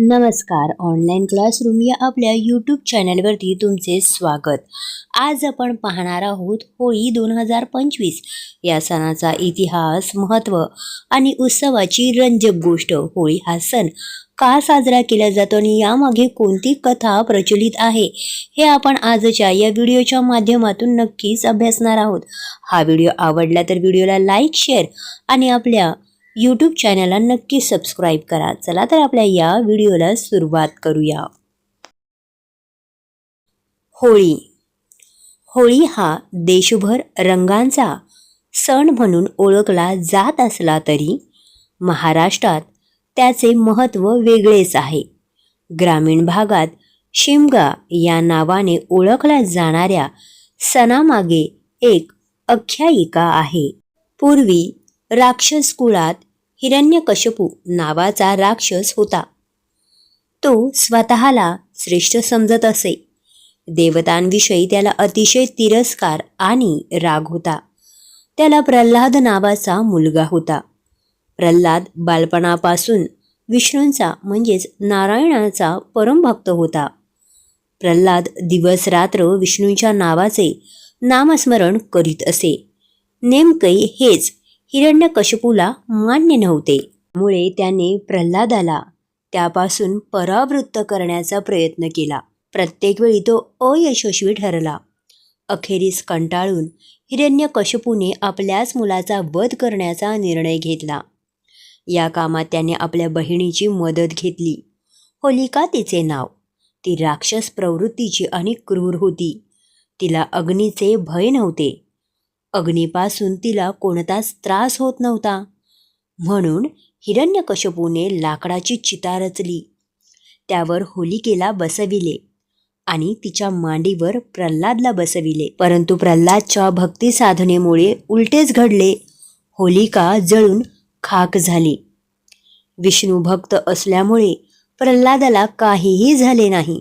नमस्कार. Online classroom या आपल्या यूट्यूब चॅनलवरती तुमचे स्वागत. आज आपण पाहणार आहोत होळी दोन हजार पंचवीस. या सणाचा इतिहास महत्त्व आणि उत्सवाची रंजक गोष्ट होळी हा सण का साजरा केला जातो आणि यामागे कोणती कथा प्रचलित आहे हे आपण आजच्या या व्हिडिओच्या माध्यमातून नक्कीच अभ्यासणार आहोत. हा व्हिडिओ आवडला तर व्हिडिओला लाईक शेअर आणि आपल्या यूट्यूब चॅनलला नक्की सबस्क्राईब करा. चला तर आपल्या या व्हिडिओला सुरुवात करूया. होळी. होळी हा देशभर रंगांचा सण म्हणून ओळखला जात असला तरी महाराष्ट्रात त्याचे महत्त्व वेगळेच आहे. ग्रामीण भागात शिमगा या नावाने ओळखल्या जाणाऱ्या सणामागे एक आख्यायिका आहे. पूर्वी राक्षस कुळात हिरण्यकशपू नावाचा राक्षस होता. तो स्वतःला श्रेष्ठ समजत असे. देवतांविषयी त्याला अतिशय तिरस्कार आणि राग होता. त्याला प्रल्हाद नावाचा मुलगा होता. प्रल्हाद बालपणापासून विष्णूंचा म्हणजेच नारायणाचा परमभक्त होता. प्रल्हाद दिवस रात्र विष्णूंच्या नावाचे नामस्मरण करीत असे. नेमके हेच हिरण्यकशपूला मान्य नव्हते. मुळे त्याने प्रल्हादाला त्यापासून परावृत्त करण्याचा प्रयत्न केला. प्रत्येक वेळी तो अयशस्वी ठरला. अखेरीस कंटाळून हिरण्यकशपूने आपल्याच मुलाचा वध करण्याचा निर्णय घेतला. या कामात त्याने आपल्या बहिणीची मदत घेतली. होलिका तिचे नाव. ती राक्षस प्रवृत्तीची आणि क्रूर होती. तिला अग्नीचे भय नव्हते. अग्नीपासून तिला कोणताच त्रास होत नव्हता. म्हणून हिरण्यकशपूने लाकडाची चिता रचली. त्यावर होलिकेला बसविले आणि तिच्या मांडीवर प्रल्हादला बसविले. परंतु प्रल्हादच्या भक्ती साधनेमुळे उलटेच घडले. होलिका जळून खाक झाली. विष्णू भक्त असल्यामुळे प्रल्हादाला काहीही झाले नाही.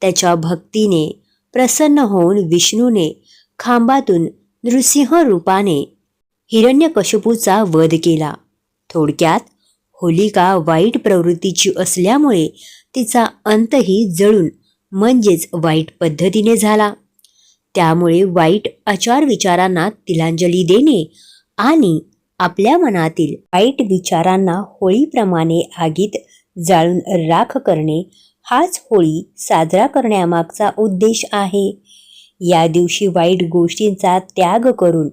त्याच्या भक्तीने प्रसन्न होऊन विष्णूने खांबातून नृसिंह रूपाने हिरण्यकशपूचा वध केला. थोडक्यात होलिका वाईट प्रवृत्तीची असल्यामुळे तिचा अंतही जळून म्हणजेच वाईट पद्धतीने झाला. त्यामुळे वाईट आचार विचारांना तिलांजली देणे आणि आपल्या मनातील वाईट विचारांना होळीप्रमाणे आगीत जाळून राख करणे हाच होळी साजरा करण्यामागचा उद्देश आहे. या दिवशी वाईट गोष्टींचा त्याग करून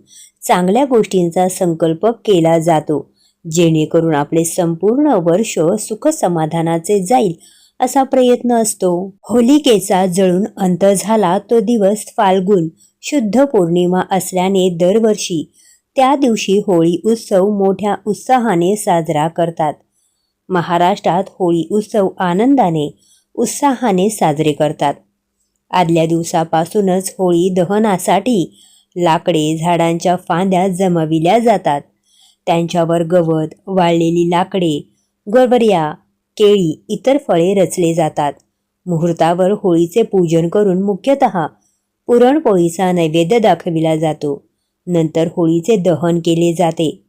चांगल्या गोष्टींचा संकल्प केला जातो. जेणेकरून आपले संपूर्ण वर्ष सुख समाधानाचे जाईल असा प्रयत्न असतो. होलिकेचा जळून अंत झाला तो दिवस फाल्गुन शुद्ध पौर्णिमा असल्याने दरवर्षी त्या दिवशी होळी उत्सव मोठ्या उत्साहाने साजरा करतात. महाराष्ट्रात होळी उत्सव आनंदाने उत्साहाने साजरे करतात. आदल्या दिवसापासूनच होळी दहनासाठी लाकडे झाडांच्या फांद्या जमविल्या जातात. त्यांच्यावर गवत वाळलेली लाकडे गवऱ्या केळी इतर फळे रचले जातात. मुहूर्तावर होळीचे पूजन करून मुख्यतः पुरणपोळीचा नैवेद्य दाखविला जातो. नंतर होळीचे दहन केले जाते.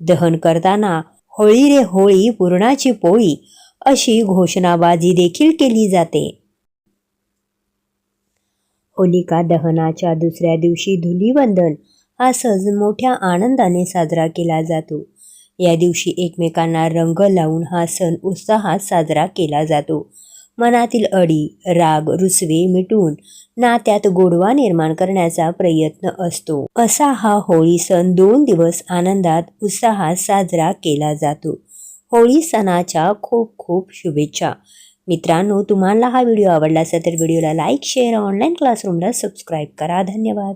दहन करताना होळी रे होळी पुरणाची पोळी अशी घोषणाबाजी देखील केली जाते. होलिका दहनाच्या दुसऱ्या दिवशी धुलीवंदन हा सण मोठ्या आनंदाने साजरा केला जातो. या दिवशी एकमेकांना रंग लावून हा सण उत्साहात साजरा केला जातो. मनातील अडी राग रुसवे मिटून नात्यात गोडवा निर्माण करण्याचा प्रयत्न असतो. असा हा होळी सण दोन दिवस आनंदात उत्साहात साजरा केला जातो. होळी सणाच्या खूप खूप शुभेच्छा. मित्रांनो तुम्हाला हा व्हिडिओ आवडला असेल तर व्हिडिओला लाईक शेअर ऑनलाईन क्लासरूमला सबस्क्राईब करा. धन्यवाद.